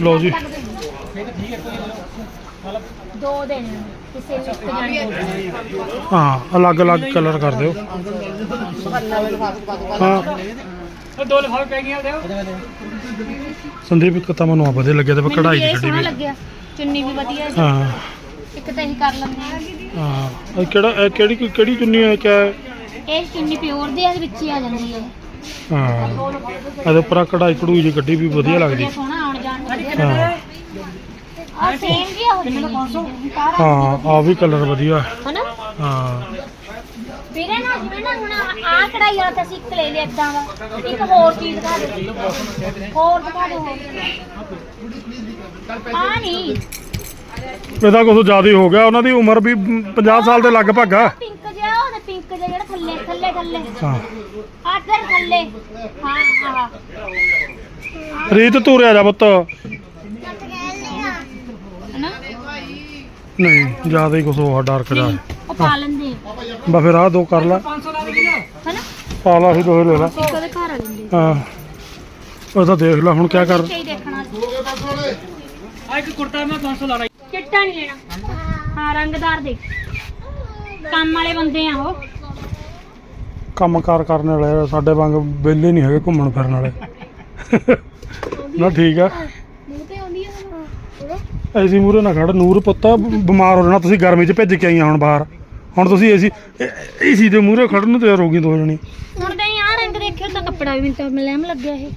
ਲਓ ਜੀ। ਦੋ ਦਿਨ ਕਿਸੇ ਵੀ ਇੱਕ ਜਾਣੇ ਨੂੰ। ਹਾਂ ਅਲੱਗ ਅਲੱਗ ਕਲਰ ਕਰ ਦਿਓ। ਹਾਂ। ਦੋ ਲਫਾਫੇ ਪੈ ਗਈਆਂ ਦਿਓ ਸੰਦੀਪ ਇੱਕ ਤਾਂ ਮੈਨੂੰ ਆ ਵਧੀਆ ਲੱਗਿਆ ਤੇ ਮੈਨੂੰ ਕਢਾਈ ਵੀ ਦੀ ਇਹ ਕੱਢੀ ਸੋਹਣਾ ਵੀ। ਲੱਗਿਆ। ਚੁੰਨੀ ਵੀ ਵਧੀਆ ਜੀ। ਹਾਂ। ਇੱਕ ਤਾਂ ਅਸੀਂ ਕਰ ਲੈਂਦੇ ਹਾਂ। ਹਾਂ। ਇਹ ਕਿਹੜਾ ਇਹ ਕਿਹੜੀ ਕਿਹੜੀ ਚੁੰਨੀ ਹੈ ਕਿਆ ਹੈ? ਇਹ ਚੁੰਨੀ ਪਿਓਰ ਦੀ ਆ, ਇਹਦੇ ਵਿੱਚ ਹੀ ਆ ਜਾਂਦੀ ਹੈ। ਹਾਂ। ਇਹਦੇ ਉੱਪਰ ਆਹ ਕਢਾਈ ਕਢੂਈ ਜੀ ਕੱਢੀ ਵੀ ਵਧੀਆ ਲੱਗਦੀ। ਵਧੀਆ ਸੋਹਣਾ ਆ ਸੇਮ ਵੀ ਆ ਕਿੰਨੇ ਦਾ 500 ਹਾਂ ਆ ਵੀ ਕਲਰ ਵਧੀਆ। ਹਨਾ? ਹਾਂ। ਵੀਰੇ ਨਾ ਜਿਵੇਂ ਨਾ ਹੁਣ ਆ ਕਢਾਈ ਵਾਲਾ ਤਾਂ ਅਸੀਂ ਇੱਕ ਲੈ ਲਿਆ ਇਦਾਂ ਦਾ। ਇੱਕ ਹੋਰ ਚੀਜ਼ ਦਿਖਾ ਦੇ ਹੋਰ ਦਿਖਾ ਦੇ ਹੋਰ ਆ ਨਹੀਂ ਇਹਦਾ ਕੁਝ ਜ਼ਿਆਦਾ ਹੀ ਹੋ ਗਿਆ ਉਹਨਾਂ ਦੀ ਉਮਰ ਵੀ 50 ਸਾਲ ਦੇ ਲਗਭਗ ਆ। ਪਿੰਕ ਜਿਹਾ ਉਹਦੇ ਪਿੰਕ ਜਿਹਾ ਜਿਹੜਾ ਥੱਲੇ ਥੱਲੇ ਥੱਲੇ। ਹਾਂ। ਆਦਰ ਥੱਲੇ। ਹਾਂ ਆਹ। ਰੀਤ ਤੂਰਿਆ ਜਾ ਪੁੱਤ। ਨਹੀਂ ਜ਼ਿਆਦਾ ਹੀ ਕੁਝ ਹੋ ਡਾਰਕ ਜਾ ਉਹ ਪਾ ਲੈਂਦੇ ਬਾ ਫਿਰ ਆਹ ਦੋ ਕਰ ਲੈ। 500 ਲਾ ਦੇ ਕਿਲੋ ਹਨਾ? ਪਾ ਲਾ ਸੀ ਦੋਹੇ ਲੈ ਲੈ। ਇੱਕ ਉਹਦੇ ਘਰ ਆ ਲੈਂਦੇ ਹਾਂ। ਉਹ ਤਾਂ ਦੇਖ ਲੈ ਹੁਣ ਕੀ ਕਰ। ਚਾਹੀ ਦੇਖਣਾ ਆ ਇੱਕ ਕੁੜਤਾ ਮੈਂ 500 ਲਾ ਰਹੀ ਚਿੱਟਾ ਨਹੀਂ ਲੈਣਾ। ਹਾਂ ਰੰਗਦਾਰ ਦੇ ਕੰਮ ਵਾਲੇ ਬੰਦੇ ਆ ਉਹ। ਕੰਮਕਾਰ ਕਰਨ ਵਾਲੇ ਸਾਡੇ ਵਾਂਗ ਵਿਹਲੇ ਨਹੀਂ ਹੈਗੇ ਘੁੰਮਣ ਫਿਰਨ ਵਾਲੇ। ਨਾ ਠੀਕ ਆ। ਐਸੀ ਮੂਰੇ ਨਾ ਖੜ ਨੂਰ ਪੁੱਤਾ ਬਿਮਾਰ ਹੋ ਜਾਣਾ ਤੁਸੀਂ ਗਰਮੀ 'ਚ ਭਿੱਜ ਕੇ ਆਈਆਂ ਹੁਣ ਬਾਹਰ। ਹੁਣ ਤੁਸੀਂ ਏਸੀ ਏਸੀ ਦੇ ਮੂਰੇ ਖੜਨ ਨੂੰ ਤਿਆਰ ਹੋ ਗਈ ਦੋ ਜਣੀ ਹੁਣ ਤਾਂ ਆ ਰੰਗ ਦੇਖਿਓ ਤਾਂ ਕੱਪੜਾ ਵੀ ਮੈਨੂੰ ਤਾਂ ਮਲੈਮ ਲੱਗਿਆ ਇਹ।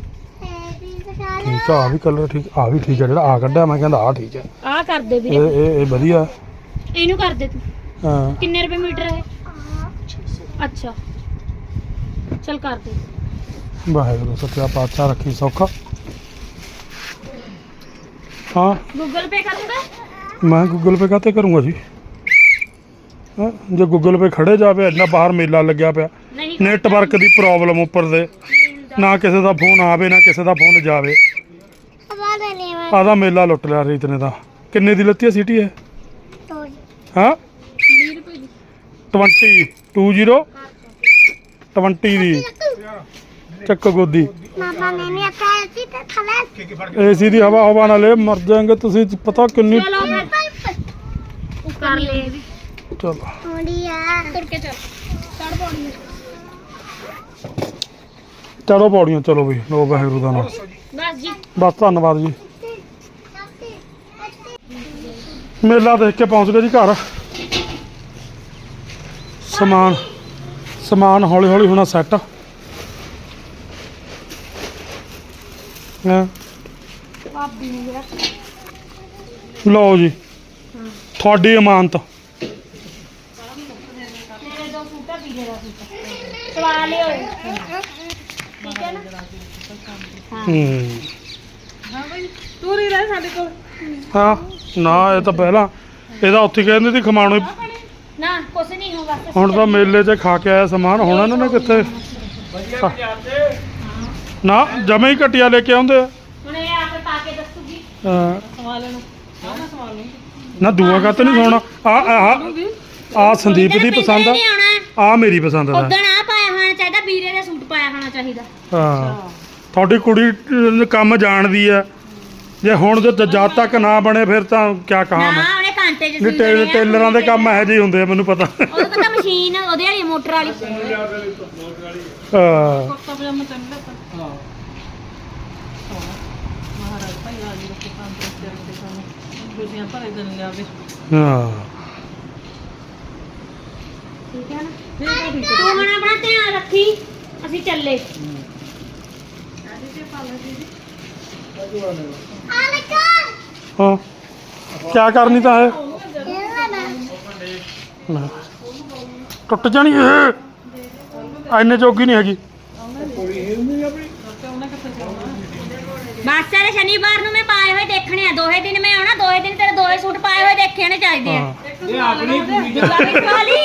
ਠੀਕ ਆ ਆਹ ਵੀ ਕਲਰ ਠੀਕ ਆ ਵੀ ਠੀਕ ਆ ਜਿਹੜਾ ਆ ਕੱਢਿਆ ਮੈਂ ਕਹਿੰਦਾ ਆ ਠੀਕ ਆ। ਆ ਕਰਦੇ ਇਹ ਵੀਰੇ। ਇਹ ਇਹ ਵਧੀਆ। ਇਹਨੂੰ ਕਰ ਦੇ ਤੂੰ। ਹਾਂ। ਕਿੰਨੇ ਰੁਪਏ ਮੀਟਰ ਹੈ ਅੱਛਾ। ਚਲ ਕਰ ਦੇ। ਵਾਹਿਗੁਰੂ ਸੱਚਾ ਪਾਤਸ਼ਾਹ ਰੱਖੀ ਸੌਖਾ। ਹਾਂ। ਗੂਗਲ ਪੇ ਕਰੂੰਗਾ ਮੈਂ ਗੂਗਲ ਪੇ ਕਾਤੇ ਕਰੂੰਗਾ ਜੀ। ਹਾਂ ਜੇ ਗੂਗਲ ਪੇ ਖੜੇ ਜਾਵੇ ਇੰਨਾ ਬਾਹਰ ਮੇਲਾ ਲੱਗਿਆ ਪਿਆ। ਨਹੀਂ ਨੈਟਵਰਕ ਦੀ ਪ੍ਰੋਬਲਮ ਉੱਪਰ ਦੇ। ਨਾ ਕਿਸੇ ਦਾ ਫੋਨ ਆਵੇ ਨਾ ਕਿਸੇ ਦਾ ਫੋਨ ਜਾਵੇ। ਆਦਾ ਮੇਲਾ ਲੁੱਟ ਲਿਆ ਰੀਤ ਨੇ ਤਾਂ। ਕਿੰਨੇ ਦੀ ਲੱਤੀ ਹੈ ਸਿਟੀ ਹੈ ਹਾਂ? 20 ਰੁਪਏ ਦੀ। 20 20 20 ਦੀ। ਚੱਕ ਗੋਦੀ। ਮਾਮਾ ਨੇ ਨਹੀਂ ਆਖਿਆ ਸੀ ਤੇ ਥਲੇ ਏਸੀ ਦੀ ਹਵਾ ਹਵਾ ਨਾਲੇ ਮਰ ਜਾਏਗੇ ਤੁਸੀਂ ਪਤਾ ਕਿੰਨੀ ਚਲੋ ਫਿਰ ਕਰ ਲੈ ਵੀ। ਚਲੋ। ਹੁੰਦੀ ਆ। ਤੁਰ ਕੇ ਚੱਲ। ਚੜ ਪੌੜੀ ਚਲੋ ਪੌੜੀਆਂ ਚਲੋ ਵੀ ਲੋ ਵਾਹਿਗੁਰੂ ਦਾ ਨਾਮ। ਬਸ ਜੀ। ਬਸ ਧੰਨਵਾਦ ਜੀ। ਮੇਲਾ ਦੇਖ ਕੇ ਪਹੁੰਚ ਗਏ ਜੀ ਘਰ। ਸਮਾਨ ਸਮਾਨ ਹੌਲੀ ਹੌਲੀ ਹੋਣਾ ਸੈੱਟ ਹਾਂ? ਭਾਬੀ ਨੂੰ ਜਿਹੜਾ ਲਓ ਜੀ। ਤੁਹਾਡੀ ਇਮਾਨਤ ਮੇਰੇ ਦੋ ਸੂਟ ਆ ਵੀਰੇ ਦਾ ਸੂਟ ਸਵਾ ਲਿਓ ਠੀਕ ਹੈ। ਨਾ ਹੂੰ ਤੂੰ ਹੀ ਰਹਿ ਸਾਡੇ ਕੋਲ ਹਾਂ ਨਾ ਇਹ ਤਾਂ ਪਹਿਲਾਂ। ਇਹਦਾ ਉੱਥੇ ਕਹਿੰਦੇ ਸੀ ਖਮਾਣੋ ਨਾ ਕੁਛ ਨਹੀਂ ਹੋਗਾ ਹੁਣ ਤਾਂ ਮੇਲੇ 'ਚ ਖਾ ਕੇ ਆਇਆ ਸਮਾਨ। ਹੁਣ ਇਹਨਾਂ ਨੇ ਕਿੱਥੇ? ਵਧੀਆ ਨਾ ਜਮੇ ਹੀ ਘਟਿਆ ਲੈ ਕੇ ਆਉਂਦੇ ਆ। ਹੁਣ ਇਹ ਆਪੇ ਪਾ ਕੇ ਦੱਸੂਗੀ। ਹਾਂ, ਸਵਾਲ ਨਾ ਨਾ ਸਵਾਲ ਨਹੀਂ ਨਾ ਦੂਆ ਕੱਤ ਨਹੀਂ ਸੋਣਾ। ਆ ਆ ਆ ਸੰਦੀਪ ਦੀ ਪਸੰਦ ਆ। ਨਹੀਂ ਆਉਣਾ। ਆ ਮੇਰੀ ਪਸੰਦ ਦਾ ਉਦੋਂ ਆ ਪਾਇਆ ਹੋਣਾ ਚਾਹੀਦਾ ਵੀਰੇ ਦਾ ਸੂਟ ਪਾਇਆ ਹੋਣਾ ਚਾਹੀਦਾ। ਹਾਂ। ਤੁਹਾਡੀ ਕੁੜੀ ਅਹ, ਕੰਮ ਜਾਣਦੀ ਆ। ਜੇ ਹੁਣ ਜੇ ਜਦ ਤੱਕ ਨਾ ਬਣੇ ਫਿਰ ਤਾਂ ਕਿਆ ਕਹਾਂ ਨਾ ਮੈਂ। ਉਹਨੇ ਨਹੀਂ ਟੇ- ਟੇਲਰਾਂ ਦੇ ਕੰਮ ਇਹੋ ਜਿਹੇ ਹੁੰਦੇ ਆ ਮੈਨੂੰ ਪਤਾ। ਉਹਦੇ ਕੋਲ ਤਾਂ ਮਸ਼ੀਨ ਉਹਦੇ ਵਾਲੀ ਮੋਟਰ ਵਾਲੀ। ਹਾਂ। ਕੁੜਤਾ ਪਜਾਮਾ ਚੰਗਾ ਤਾਂ ਹਾਂ ਮਹਾਰਾਜ ਭਾਈ ਆ ਜੀ ਰੱਖੇ ਕੰਮ ਤੇ ਕਰਦੇ ਸਾਨੂੰ ਖੁਸ਼ੀਆਂ ਭਰੇ ਦਿਨ ਲਿਆਵੇ ਹਾਂ। ਠੀਕ ਹੈ ਨਾ? ਠੀਕ ਹੈ ਠੀਕ ਤੂੰ ਹੁਣ ਆਪਣਾ ਧਿਆਨ ਰੱਖੀ ਅਸੀਂ ਚੱਲੇ। ਆ ਲਗਾ ਹਾਂ। ਕਿਆ ਕਰਨੀ ਤਾਂ ਹੈ ਨਾ। ਟੁੱਟ ਜਾਣੀ ਇਹ। ਐਨੇ ਜੋਗੀ ਨਹੀਂ ਹੈਗੀ। ਬਸ ਵਾਲੇ ਸ਼ਨੀਵਾਰ ਨੂੰ ਮੈਂ ਪਾਏ ਹੋਏ ਦੇਖਣੇ ਆ। ਦੋਹੇ ਦਿਨ ਮੈਂ ਆਉਣਾ ਦੋਹੇ ਦਿਨ ਤੇਰੇ ਦੋਹੇ ਸੂਟ ਪਾਏ ਹੋਏ ਦੇਖਣੇ ਚਾਹੀਦੇ ਆ। ਹਾਂ। ਇਹ ਆਪਣੀ ਪੂਰੀ ਗੁਲਾਬੀ ਵਾਲੀ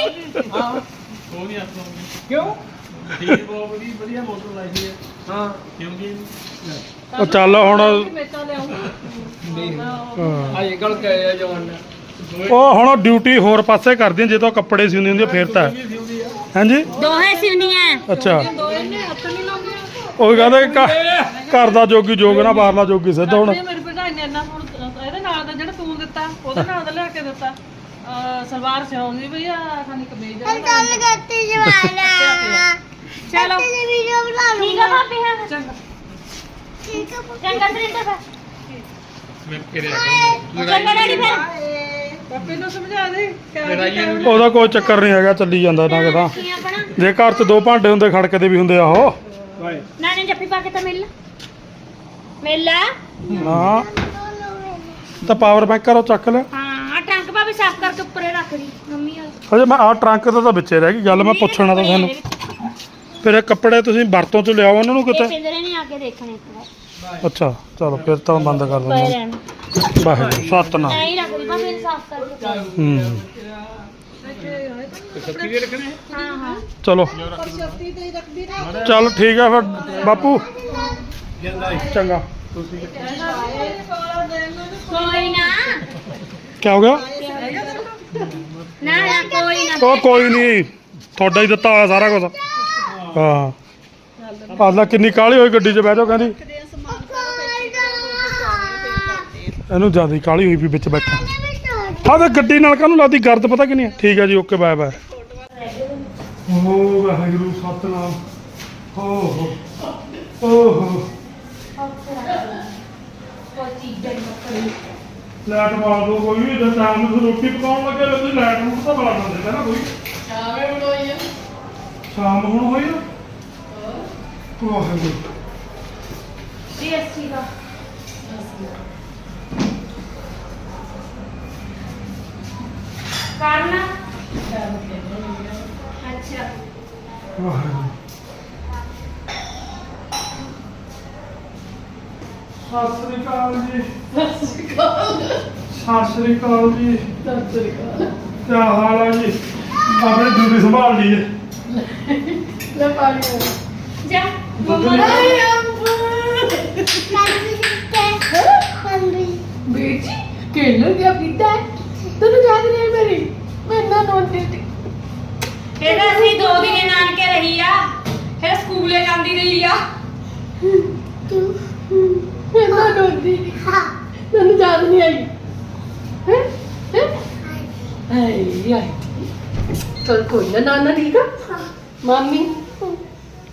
ਕਿਉਂ? ਠੀਕ ਬਹੁਤ ਵਧੀਆ ਵਧੀਆ ਮੋਟਰ ਲਾਈ ਹੋਈ ਹੈ। ਹਾਂ। ਕਿਉਂਕਿ ਉਹ ਚੱਲ ਹੁਣ ਮੇਚਾ ਲਿਆਉਂਗੀ ਹਾਂ। ਆ ਇਹ ਗੱਲ ਕਹਿਆ ਜਵਾਨ ਉਹ ਹੁਣ ਡਿਊਟੀ ਹੋਰ ਪਾਸੇ ਕਰਦੀਆਂ ਜੇ ਤਾਂ ਕੱਪੜੇ ਸਿਉਂਦੀ ਹੁੰਦੀ ਆ, ਫਿਰ ਤਾਂ। ਹਾਂਜੀ? ਦੋਹੇ ਸਿਉਣੀਆਂ ਅੱਛਾ। ਦੋ ਇਹਨੇ ਹੱਥ ਨਹੀਂ ਲਾਉਂਦੇ। ਉਹ ਕਹਿੰਦੇ ਘਰ ਦਾ ਜੋਗੀ ਜੋਗ ਨਾ ਬਾਹਰਲਾ ਜੋਗੀ ਸਿੱਧ ਹੁਣ। ਮੇਰੀ ਭਰਜਾਈ ਨੇ ਇੰਨਾ ਫੋਨ ਇਹਦੇ ਨਾਲ ਦਾ ਜਿਹੜਾ ਤੂੰ ਦਿੱਤਾ ਉਹਦੇ ਨਾਲ ਦਾ ਲਿਆ ਕੇ ਦਿੱਤਾ। ਅਹ ਸਲਵਾਰ ਸਿਉਣੀ ਵੀ ਆ ਖਾਨੀ ਕਮੀਜ਼ ਆ ਚੱਲ ਗੱਤੀ ਜਵਾਨਾ। ਚਲੋ ਤੇ ਵੀਡੀਓ ਬਣਾ ਲੂੰ ਠੀਕ ਆ ਭਾਬੀ ਹਾਂ। ਚੰਗਾ। ਠੀਕ ਆ ਪੁੱਤ। ਚੰਗਾ ਸਰਿੰਦਰ ਫਿਰ ਮੈਂ ਕਿਰਿਆ ਕਰਾਂਗਾ। ਚੰਗਾ ਡੈਡੀ ਫਿਰ। ਪਾਪੇ ਨੂੰ ਸਮਝਾ ਦੇ ਕਿ ਉਹਦਾ ਕੋਈ ਚੱਕਰ ਨਹੀਂ ਹੈਗਾ ਚੱਲੀ ਜਾਂਦਾ ਨਾ ਕਿਦਾ ਕੀ ਆਪਣਾ ਜੇ ਘਰ 'ਚ ਦੋ ਭਾਂਡੇ ਹੁੰਦੇ ਖੜਕਦੇ ਵੀ ਹੁੰਦੇ ਆ ਉਹ। ਨਾਨੇ ਜੱਫੀ ਪਾ ਕੇ ਤਾਂ ਮਿਲ ਮਿਲ ਲਾ ਨਾ ਤਾਂ ਪਾਵਰ ਬੈਂਕ ਕਰੋ ਚੱਕ ਲੈ। ਹਾਂ ਆ ਟਰੰਕ ਭਾਵੇਂ ਸਾਫ਼ ਕਰਕੇ ਉੱਪਰੇ ਰੱਖ ਦੀ ਮੰਮੀ ਆ ਹਜੇ ਮੈਂ ਆ ਟਰੰਕ ਦਾ ਤਾਂ ਵਿੱਚੇ ਰਹਿ ਗਈ ਗੱਲ ਮੈਂ ਪੁੱਛਣਾ ਤਾਂ ਤੁਹਾਨੂੰ। ਫਿਰ ਇਹ ਕੱਪੜੇ ਤੁਸੀਂ ਵਰਤੋਂ ਚ ਲਿਆਓ ਉਹਨਾਂ ਨੂੰ ਇਹ ਕਿਤੇ ਪਿੰਦਰੇ ਨਹੀਂ ਆ ਕੇ ਦੇਖਣੇ ਇੱਕ ਵਾਰ। ਅੱਛਾ ਚਲੋ ਫਿਰ ਤਾਂ ਬੰਦ ਕਰ ਪਏ ਦਿੰਦਾ ਰਹਿਣ। ਵਾਹਿਗੁਰੂ ਸਤਨਾਮ। ਐਂ ਹੀ ਰੱਖ ਦੀ ਭਾਵੇਂ ਸਾਫ਼ ਕਰਕੇ ਹੂੰ ਸੱਤੀ ਵੀ ਰੱਖਣੇ ਹਾਂ ਹਾਂ ਚਲੋ। ਚੱਲ ਠੀਕ ਹੈ ਫਿਰ ਬਾਪੂ। ਚੰਗਾ। ਕੋਈ ਨਾ। ਕੀ ਹੋ ਗਿਆ? ਨਾ ਨਾ ਕੋਈ ਨਾ। ਉਹ ਕੋਈ ਨਹੀਂ ਤੁਹਾਡਾ ਹੀ ਦਿੱਤਾ ਹੋਇਆ ਸਾਰਾ ਕੁਝ ਹਾਂ। ਆਲਾ ਕਿੰਨੀ ਕਾਲੀ ਹੋਈ ਗੱਡੀ 'ਚ ਬਹਿ ਜਾਓ ਕਹਿੰਦੀ। ਇਹਨੂੰ ਜ਼ਿਆਦਾ ਹੀ ਕਾਲੀ ਹੋਈ ਵੀ ਵਿੱਚ ਬੈਠਾ। ਹਾਂ ਤੇ ਗੱਡੀ ਨਾਲ ਕਾਹਨੂੰ ਲਾਦੀ ਗਰਦ ਪਤਾ ਕਿ ਨਹੀਂ ਠੀਕ ਹੈ ਜੀ ਓਕੇ ਬਾਏ ਬਾਏ। ਓ ਵਾਹਿਗੁਰੂ ਸਤਨਾਮ। ਹੋ ਹੋ। ਓ ਹੋ। ਲਾਈਟ ਮਾਰ ਦੋ ਕੋਈ ਵੀ ਜਦ ਸ਼ਾਮ ਨੂੰ ਰੋਟੀ ਪਕਾਉਣ ਲੱਗੇ ਲੋਕੀ ਲਾਈਟ ਨੂੰ ਤਾਂ ਬਣਾ ਦਿੰਦੇ ਤੇ ਨਾ ਕੋਈ। ਸ਼ਾਮੇ ਬਣਾਈ ਆ। ਸ਼ਾਮ ਹੁਣ ਹੋਈ ਨਾ ਵਾਹਿਗੁਰੂ। ਜੀ ਅੱਸੀ ਦਾ। ਕਰਨਾ? ਅੱਛਾ। ਵਾਹਿਗੁਰੂ। ਸਤਿ ਸ੍ਰੀ ਅਕਾਲ ਜੀ। ਸਤਿ ਸ੍ਰੀ ਅਕਾਲ ਜੀ ਕੀ ਹਾਲ ਹੈ ਜੀ? ਆਪਣੀ ਡਿਊਟੀ ਸੰਭਾਲ ਲਈਏ ਲੈ ਪਾਣੀ ਜਾ। ਦੁੱਧ ਮੰਮਾ ਨਹੀਂ ਬੇਟੀ ਕਿਹਨੂੰ ਗਿਆ ਪੀਤਾ ਤੈਨੂੰ ਯਾਦ ਨਹੀਂ ਮੇਰੀ? ਮੈਂ ਨਾ ਨੋਟ ਦਿੱਤੀ ਇਹਦਾ ਅਸੀਂ ਦੋ ਦਿਨ ਨਾਨਕੇ ਰਹੀ ਆ ਫਿਰ ਸਕੂਲੇ ਜਾਂਦੀ ਰਹੀ ਆ ਮੈਂ ਨਾ ਨੋਟ ਦੀ ਤੈਨੂੰ ਯਾਦ ਨਹੀਂ ਆਈ। ਹੈ? ਹੈ? ਆਈ ਆਈ। ਚਲ ਕੋਈ ਨਾ ਨਾਨਾ ਠੀਕ ਆ? ਮਾਮੀ?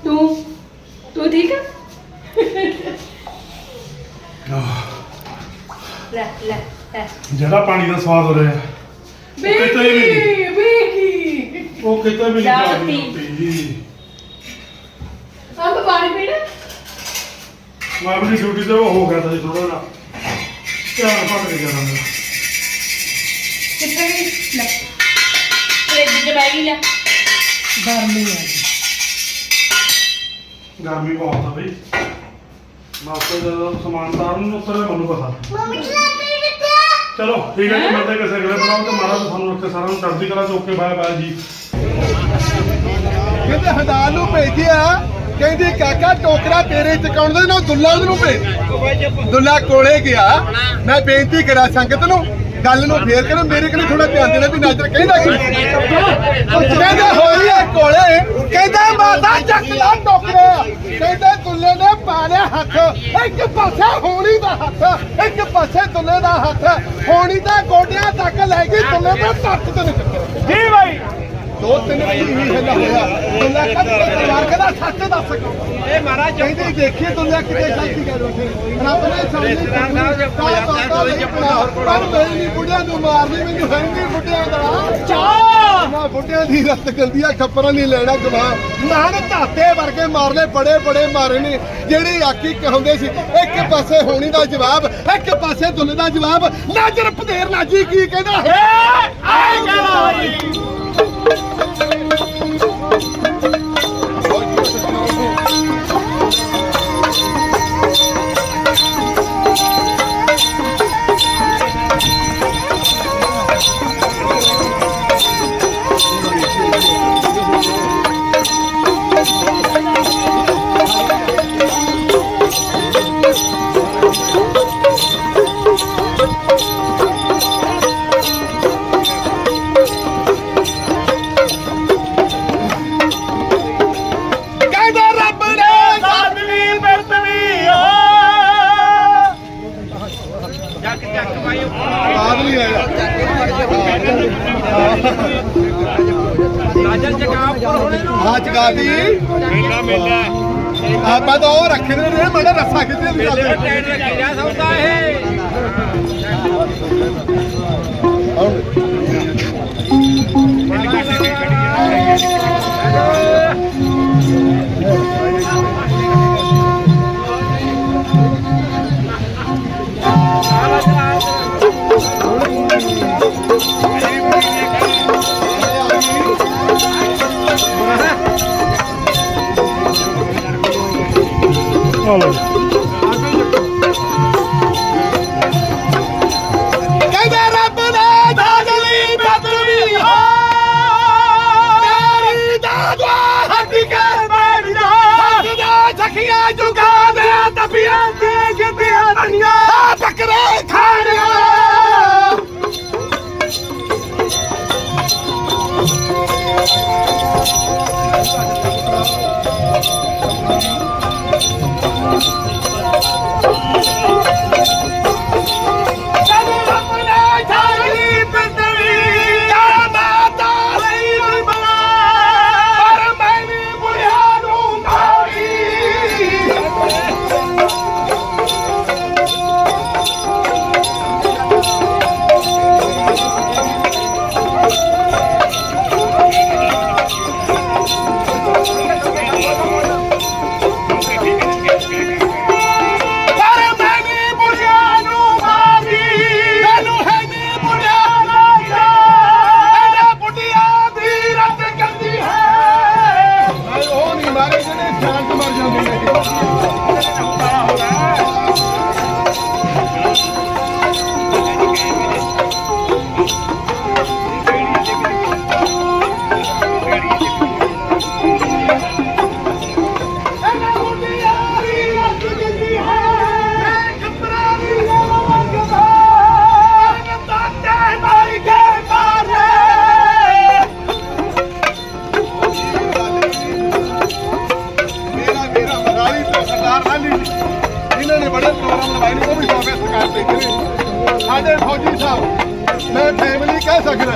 ਤੂੰ? ਤੂੰ ਠੀਕ ਆ? ਲੈ ਲੈ ਲੈ। ਜਿਹੜਾ ਪਾਣੀ ਦਾ ਸਵਾਦ ਹੋ ਰਿਹਾ ਕਿਤੇ ਵੀ ਨਹੀਂ। ਬੇਕੀ ਬੇਕੀ ਉਹ ਕਿਤੇ ਵੀ ਨਹੀਂ ਲਿਆ ਪਾਣੀ ਪੀ। ਹੁੰਦੀ। ਅੰਬ ਪਾਣੀ ਪੀਣਾ ਮੈਂ ਆਪਣੀ ਡਿਊਟੀ ਤੇ ਉਹ ਹੋ ਗਿਆ ਤਾਂ ਥੋੜਾ ਜਿਹਾ। ਧਿਆਨ ਭੱਟ ਕੇ ਜਾਣਾ ਮੇਰਾ ਕਿੱਥੇ ਗਈ? ਲੈ। ਫ੍ਰਿਜ 'ਚ ਬਹਿ ਗਈ ਲੈ ਗਰਮੀ ਆ। ਗਰਮੀ ਬਹੁਤ ਆ ਬਈ। ਮੈਂ ਉੱਥੇ ਜਦੋਂ ਸਮਾਨ ਤਾਰਨ ਨੂੰ ਉਤਰੇ ਮੈਨੂੰ ਪਤਾ। ਚਲੋ ਠੀਕ ਹੈ ਜੀ ਮਿਲਦੇ ਕਿਸੇ ਅਗਲੇ ਬਲਾਗ ਤੇ ਮਹਾਰਾਜ ਤੁਹਾਨੂੰ ਰੱਖੇ ਸਾਰਿਆਂ ਨੂੰ ਚੜ੍ਹਦੀ ਕਲਾ ਚ ਓਕੇ ਬਾਏ ਬਾਏ ਜੀ। ਕਹਿੰਦੇ ਹਦਾਰ ਨੂੰ ਭੇਜਿਆ? ਕਹਿੰਦੀ, ਕਾਕਾ, ਟੋਕਰਾ ਤੇਰੇ ਚਕਾਉਣ ਦੇ, ਨਾ ਦੁੱਲਾ ਉਹਨੂੰ ਭੇਜ। ਦੁੱਲਾ ਕੋਲੇ ਗਿਆ। ਮੈਂ ਬੇਨਤੀ ਕਰਾਂ ਸੰਗਤ ਨੂੰ, ਗੱਲ ਨੂੰ ਫੇਰ ਕਰੋ, ਮੇਰੇ ਕੋਲ ਥੋੜਾ ਧਿਆਨ ਦੇਣਾ ਵੀ ਨਾਜ਼ਰ ਕਹਿੰਦਾ ਕੀ? ਕਹਿੰਦਾ, ਹੋਈ ਹੈ ਕੋਲੇ। ਕਹਿੰਦਾ, ਮਾਤਾ, ਚੱਕ ਲਾ ਟੋਕਰੇ। ਕਹਿੰਦਾ, ਦੁੱਲੇ ਨੇ ਪਾ ਹੱਥ। ਇੱਕ ਪਾਸੇ ਹੋਣੀ ਦਾ ਹੱਥ, ਇੱਕ ਪਾਸੇ ਦੁੱਲੇ ਦਾ ਹੱਥ। ਹੋਣੀ ਦਾ ਗੋਡਿਆਂ ਤੱਕ ਲੈ ਗਈ, ਦੁੱਲੇ ਦਾ ਟੱਕ ਤੇ ਨਿਕਲ ਜੀ ਭਾਈ ਦੋ ਤਿੰਨ ਵਾਰੀ ਹੀ ਹਿੱਲਾ ਹੋਇਆ। ਦੁੱਲਾ ਕਦ ਤਲਵਾਰ ਕਦਾ ਸੱਚ ਦੱਸ ਇਹ ਮਹਾਰਾਜ ਕਹਿੰਦੇ ਦੇਖੀਏ ਦੁੱਲਾ ਕਿਤੇ ਗਲਤੀ ਕਰ ਉਠੇ ਰੱਬ ਨੇ ਸਾਹਮਣੇ ਪਰ ਮੇਰੀ ਨਹੀਂ ਬੁੱਢਿਆਂ ਨੂੰ ਮਾਰਨੀ ਮੈਨੂੰ ਹੈ ਨਹੀਂ ਬੁੱਢਿਆਂ ਦਾ। ਚਾਹ ਨਾ ਬੁੱਢਿਆਂ ਦੀ ਰਤ ਗੰਦੀ ਆ ਖੱਪਰਾਂ ਨਹੀਂ ਲੈਣਾ ਗਵਾ ਨਾਨ ਧਾਤੇ ਵਰਗੇ ਮਾਰਲੇ ਬੜੇ ਬੜੇ ਮਾਰੇ ਨੇ ਜਿਹੜੇ ਆਕੀ ਕਹਾਉਂਦੇ ਸੀ ਇੱਕ ਪਾਸੇ ਹੋਣੀ ਦਾ ਜਵਾਬ ਇੱਕ ਪਾਸੇ ਦੁੱਲੇ ਦਾ ਜਵਾਬ। ਨਾਜਰ ਪਧੇਰ ਨਾਜੀ ਕੀ ਕਹਿੰਦਾ ਹੈ? पिया देख देहातिया बकरे खारिया ਸਾਡੇ ਫੌਜੀ ਸਾਹਿਬ, ਮੈਂ ਫੈਮਿਲੀ ਕਹਿ ਸਕਦਾ,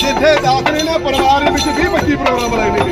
ਜਿੱਥੇ ਦਾਖਲੇ ਨੇ ਪਰਿਵਾਰ ਵਿੱਚ ਵੀ 25 ਪ੍ਰੋਗਰਾਮ ਲਾਏ ਨੇ।